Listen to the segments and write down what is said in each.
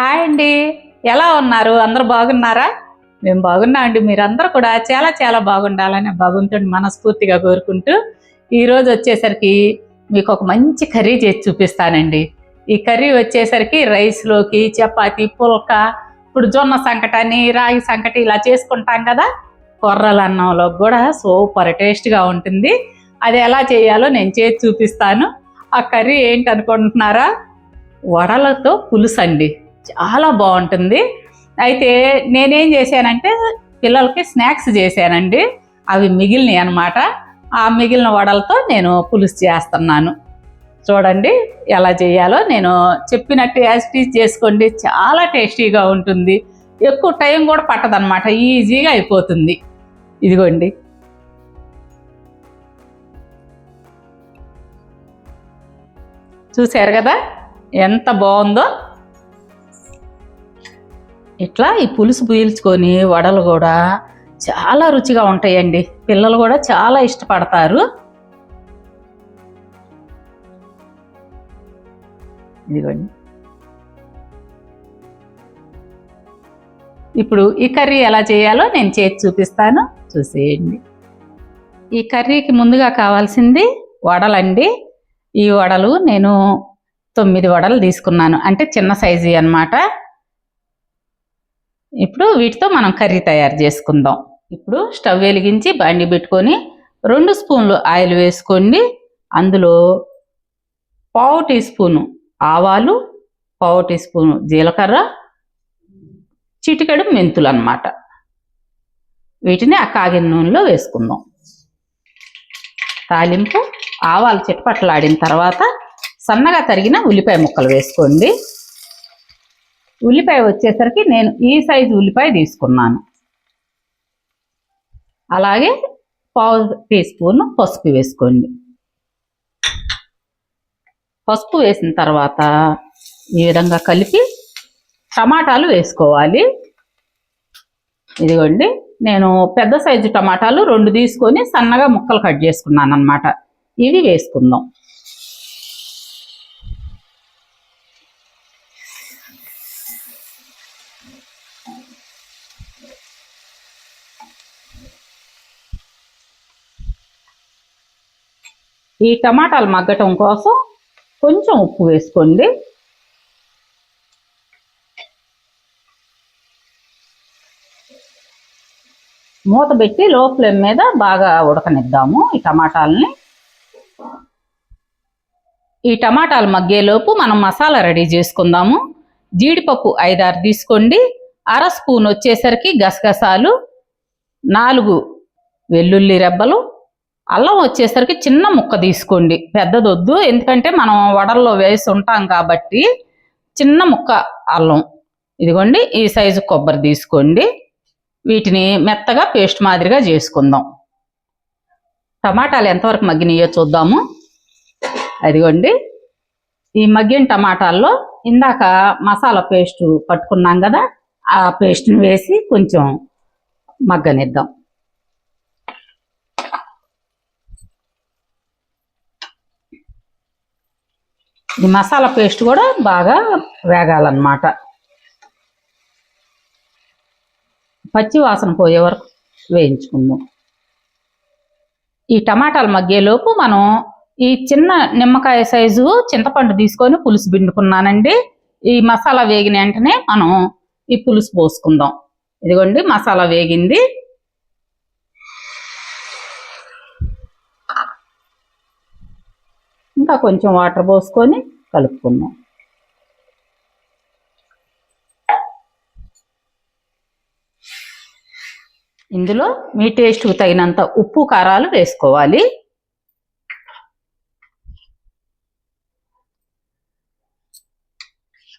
Hi అండి. ఎలా ఉన్నారు? అందరు బాగున్నారా? మేము బాగున్నాం అండి. మీరందరూ కూడా చాలా చాలా బాగుండాలని భగవంతుడి మనస్ఫూర్తిగా కోరుకుంటూ ఈరోజు వచ్చేసరికి మీకు ఒక మంచి కర్రీ చేసి చూపిస్తానండి. ఈ కర్రీ వచ్చేసరికి రైస్లోకి చపాతి పుల్క ఇప్పుడు జొన్న సంకటని రాగి సంకటి ఇలా చేసుకుంటాం కదా? కొర్రల అన్నంలో కూడా సూపర్ టేస్ట్గా ఉంటుంది. అది ఎలా చేయాలో నేను చేసి చూపిస్తాను. ఆ కర్రీ ఏంటి అనుకుంటున్నారా? వడలతో పులుసు అండి చాలా బాగుంటుంది. అయితే నేనేం చేశానంటే పిల్లలకి స్నాక్స్ చేశానండి. అవి మిగిలినాయి అనమాట ఆ మిగిలిన వడలతో నేను పులుసు చేస్తున్నాను. చూడండి ఎలా చేయాలో నేను చెప్పినట్టు యాజిటీస్ చేసుకోండి. చాలా టేస్టీగా ఉంటుంది. ఎక్కువ టైం కూడా పట్టదనమాట ఈజీగా అయిపోతుంది. ఇదిగోండి. చూశారు కదా? ఎంత బాగుందో? ఇట్లా ఈ పులుసు పీల్చుకొని వడలు కూడా చాలా రుచిగా ఉంటాయండి. పిల్లలు కూడా చాలా ఇష్టపడతారు. ఇదిగోండి. ఇప్పుడు ఈ కర్రీ ఎలా చేయాలో నేను చేసి చూపిస్తాను. చూసేయండి. ఈ కర్రీకి ముందుగా కావాల్సింది వడలండి. ఈ వడలు నేను తొమ్మిది వడలు తీసుకున్నాను. అంటే చిన్న సైజు అన్నమాట. ఇప్పుడు వీటితో మనం కర్రీ తయారు చేసుకుందాం. ఇప్పుడు స్టవ్ వెలిగించి బండి పెట్టుకొని రెండు స్పూన్లు ఆయిల్ వేసుకోండి. అందులో పావు టీ స్పూను ఆవాలు పావు టీ స్పూను జీలకర్ర చిటికెడు మెంతులు అన్నమాట వీటిని ఆ కాగిన నూనెలో వేసుకుందాం. తాలింపు ఆవాలు చిటపట్లాడిన తర్వాత సన్నగా తరిగిన ఉల్లిపాయ ముక్కలు వేసుకోండి. ఉల్లిపాయ వచ్చేసరికి నేను ఈ సైజు ఉల్లిపాయ తీసుకున్నాను. అలాగే పావు టీ స్పూన్ పసుపు వేసుకోండి. పసుపు వేసిన తర్వాత ఈ విధంగా కలిపి టమాటాలు వేసుకోవాలి. ఇదిగోండి నేను పెద్ద సైజు టమాటాలు రెండు తీసుకొని సన్నగా ముక్కలు కట్ చేసుకున్నాను అనమాట ఇవి వేసుకుందాం. ఈ టమాటాలు మగ్గటం కోసం కొంచెం ఉప్పు వేసుకోండి. మూత పెట్టి లో ఫ్లేమ్ మీద బాగా ఉడకనిద్దాము ఈ టమాటాలని. ఈ టమాటాలు మగ్గేలోపు మనం మసాలా రెడీ చేసుకుందాము. జీడిపప్పు ఐదారు తీసుకోండి. అర స్పూన్ వచ్చేసరికి గసగసాలు నాలుగు వెల్లుల్లి రెబ్బలు అల్లం వచ్చేసరికి చిన్న ముక్క తీసుకోండి. పెద్దదొద్దు. ఎందుకంటే మనం వడల్లో వేసి ఉంటాం కాబట్టి చిన్న ముక్క అల్లం. ఇదిగోండి ఈ సైజు కొబ్బరి తీసుకోండి. వీటిని మెత్తగా పేస్ట్ మాదిరిగా చేసుకుందాం. టమాటాలు ఎంతవరకు మగ్గినాయో చూద్దాము. అదిగోండి ఈ మగ్గిన టమాటాల్లో ఇందాక మసాలా పేస్ట్ పట్టుకున్నాం కదా ఆ పేస్ట్ని వేసి కొంచెం మగ్గనిద్దాం. ఈ మసాలా పేస్ట్ కూడా బాగా వేగాలన్నమాట. పచ్చి వాసన పోయే వరకు వేయించుకుందాం. ఈ టమాటాలు మగ్గేలోపు మనం ఈ చిన్న నిమ్మకాయ సైజు చింతపండు తీసుకొని పులుసు పిండుకున్నానండి. ఈ మసాలా వేగిన వెంటనే మనం ఈ పులుసు పోసుకుందాం. ఇదిగోండి మసాలా వేగింది. ఇంకా కొంచెం వాటర్ పోసుకొని కలుపుకుందాం. ఇందులో మీ టేస్ట్కు తగినంత ఉప్పు కారాలు వేసుకోవాలి.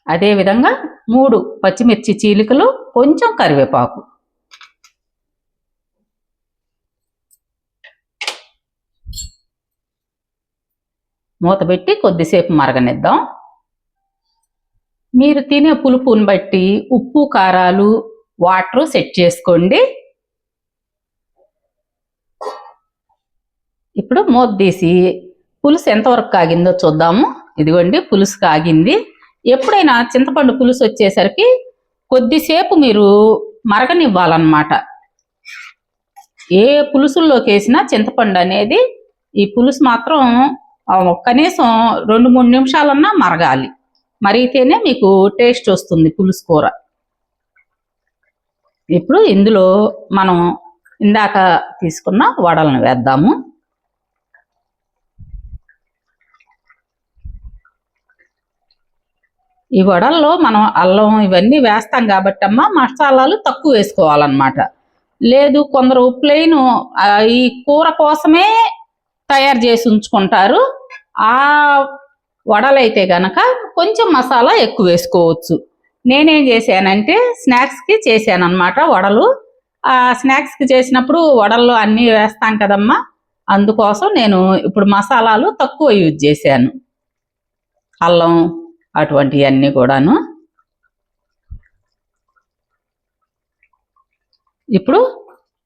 అదేవిధంగా మూడు పచ్చిమిర్చి చీలికలు కొంచెం కరివేపాకు. మూత పెట్టి కొద్దిసేపు మరగనిద్దాం. మీరు తినే పులుపుని బట్టి ఉప్పు కారాలు వాటరు సెట్ చేసుకోండి. ఇప్పుడు మూత తీసి పులుసు ఎంతవరకు కాగిందో చూద్దాము. ఇదిగోండి పులుసు కాగింది. ఎప్పుడైనా చింతపండు పులుసు వచ్చేసరికి కొద్దిసేపు మీరు మరగనివ్వాలన్నమాట. ఏ పులుసుల్లోకి వేసినా చింతపండు అనేది ఈ పులుసు మాత్రం కనీసం రెండు మూడు నిమిషాలన్నా మరగాలి. మరిగితేనే మీకు టేస్ట్ వస్తుంది పులుసు కూర. ఇప్పుడు ఇందులో మనం ఇందాక తీసుకున్న వడలను వేద్దాము. ఈ వడల్లో మనం అల్లం ఇవన్నీ వేస్తాం కాబట్టి అమ్మ మసాలాలు తక్కువ వేసుకోవాలన్నమాట. లేదు కొందరు ప్లెయిన్ ఈ కూర కోసమే తయారు చేసి ఉంచుకుంటారు. ఆ వడలైతే గనక కొంచెం మసాలా ఎక్కువ వేసుకోవచ్చు. నేనేం చేశానంటే స్నాక్స్కి చేశాను వడలు. ఆ స్నాక్స్కి చేసినప్పుడు వడల్లో అన్నీ వేస్తాం కదమ్మా. అందుకోసం నేను ఇప్పుడు మసాలాలు తక్కువ యూజ్ చేశాను. అల్లం అటువంటివన్నీ కూడాను. ఇప్పుడు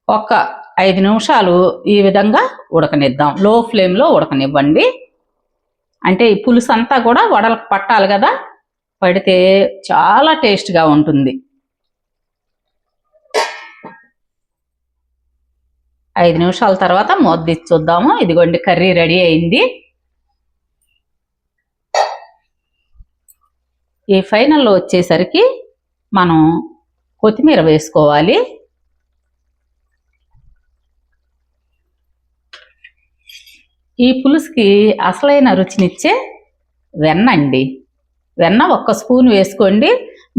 ఒక ఐదు నిమిషాలు ఈ విధంగా ఉడకనిద్దాం. లో ఫ్లేమ్లో ఉడకనివ్వండి. అంటే ఈ పులుసు అంతా కూడా వడలకు పట్టాలి కదా? పడితే చాలా టేస్ట్గా ఉంటుంది. ఐదు నిమిషాల తర్వాత మూత చూద్దాము ఇదిగోండి కర్రీ రెడీ అయింది. ఈ ఫైనల్లో వచ్చేసరికి మనం కొత్తిమీర వేసుకోవాలి. ఈ పులుసుకి అసలైన రుచినిచ్చే వెన్న అండి. వెన్న ఒక్క స్పూన్ వేసుకోండి.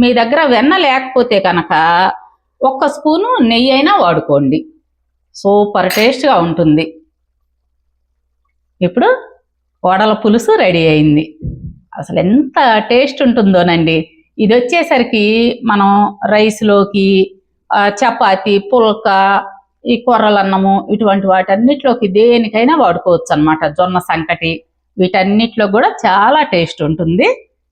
మీ దగ్గర వెన్న లేకపోతే కనుక ఒక్క స్పూను నెయ్యి అయినా వాడుకోండి. సూపర్ టేస్ట్గా ఉంటుంది. ఇప్పుడు వడల పులుసు రెడీ అయింది. అసలు ఎంత టేస్ట్ ఉంటుందోనండి. ఇది వచ్చేసరికి మనం రైస్లోకి చపాతి పుల్క ఈ కొర్రలన్నము ఇటువంటి వాటన్నిటిలోకి దేనికైనా వాడుకోవచ్చు అనమాట జొన్న సంకటి వీటన్నిటిలో కూడా చాలా టేస్ట్ ఉంటుంది.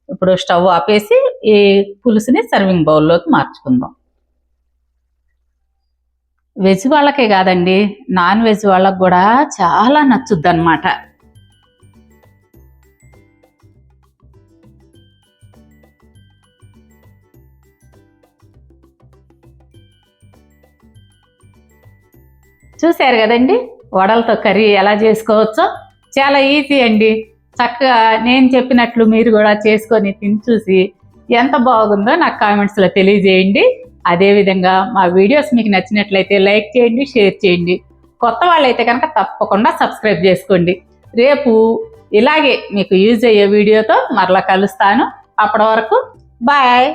ఇప్పుడు స్టవ్ ఆపేసి ఈ పులుసుని సర్వింగ్ బౌల్లోకి మార్చుకుందాం. వెజ్ వాళ్ళకే కాదండి నాన్ వెజ్ వాళ్ళకు కూడా చాలా నచ్చుద్ది అనమాట చూశారు కదండి? వడలతో కర్రీ ఎలా చేసుకోవచ్చో? చాలా ఈజీ అండి. చక్కగా నేను చెప్పినట్లు మీరు కూడా చేసుకొని తిని చూసి ఎంత బాగుందో నాకు కామెంట్స్లో తెలియజేయండి. అదేవిధంగా మా వీడియోస్ మీకు నచ్చినట్లయితే లైక్ చేయండి షేర్ చేయండి. కొత్త వాళ్ళైతే కనుక తప్పకుండా సబ్స్క్రైబ్ చేసుకోండి. రేపు ఇలాగే మీకు యూజ్ అయ్యే వీడియోతో మరలా కలుస్తాను. అప్పటి వరకు బాయ్!